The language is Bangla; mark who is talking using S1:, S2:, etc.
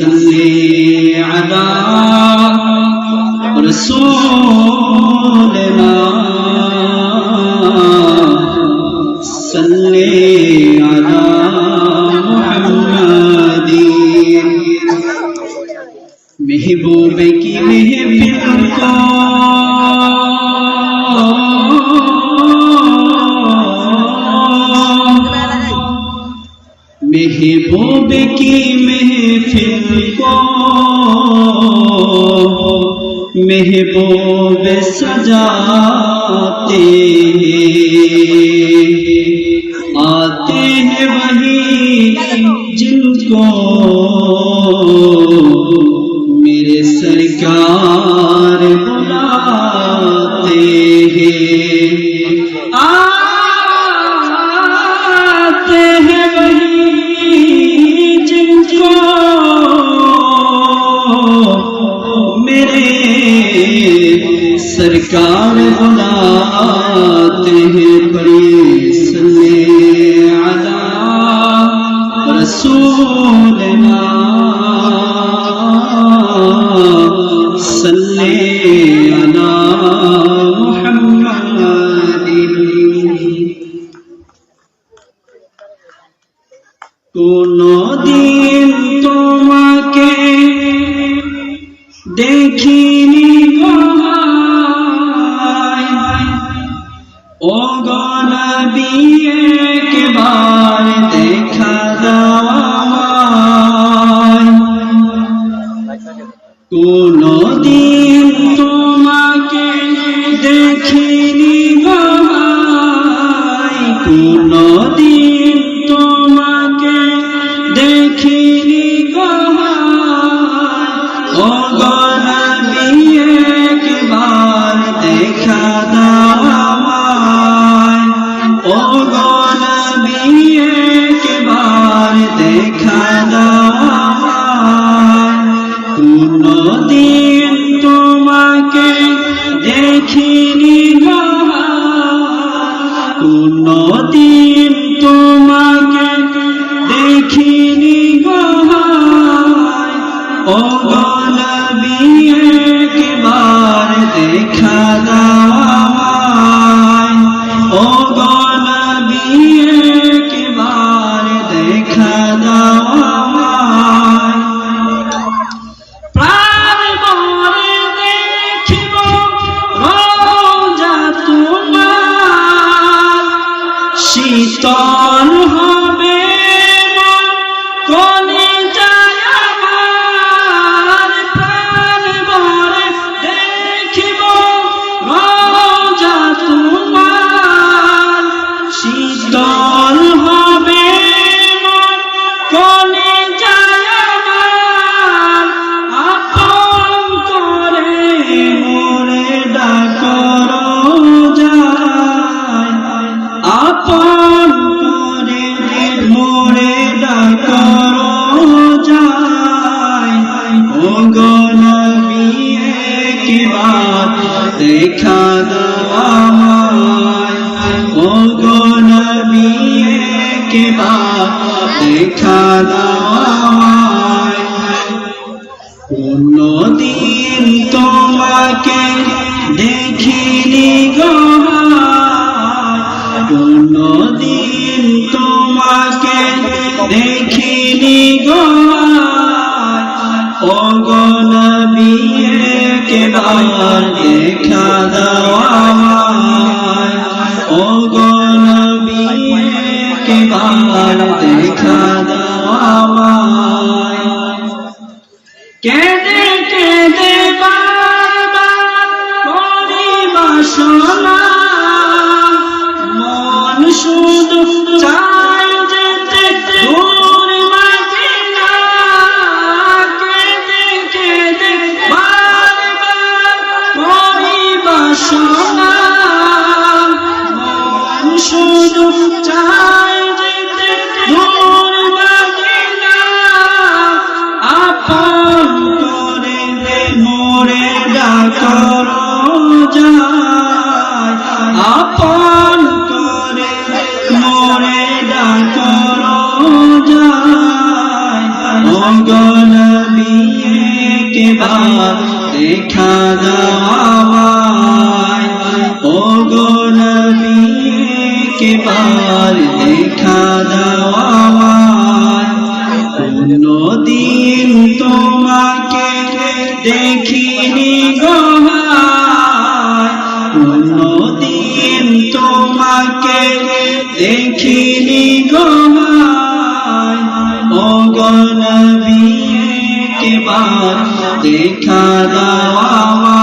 S1: صل على رسولنا महबूब की महफिल को। महबूब सजाते आते हैं वही जिनको। मेरे सरकार बुलाते हैं। सरकार बुलाते हैं पड़ी सल्ले अला रसूलना सल्ले अला मुहम्मदिन কোনো দিন তোমাকে দেখিনি দেখিনি গোহায় কোনো দিন তোমাকে দেখিনি গোহায় কোনদিন তোমাকে দেখিনি ও গনবী একবার দেখা দাওয়ায় দেখা আমায় কোনদিন তোমাকে দেখিনি কোনদিন তোমাকে দেখিনি ও গনবী একবার দেখা দাও কেঁদে মোরে ডাকর আপন করে মোরে ডাকর অগণ কেবার দেখা দাও ও গো নবী তোমাকে দেখিনি গোহায় ও গনবী কেবার দেখা দাও আমায়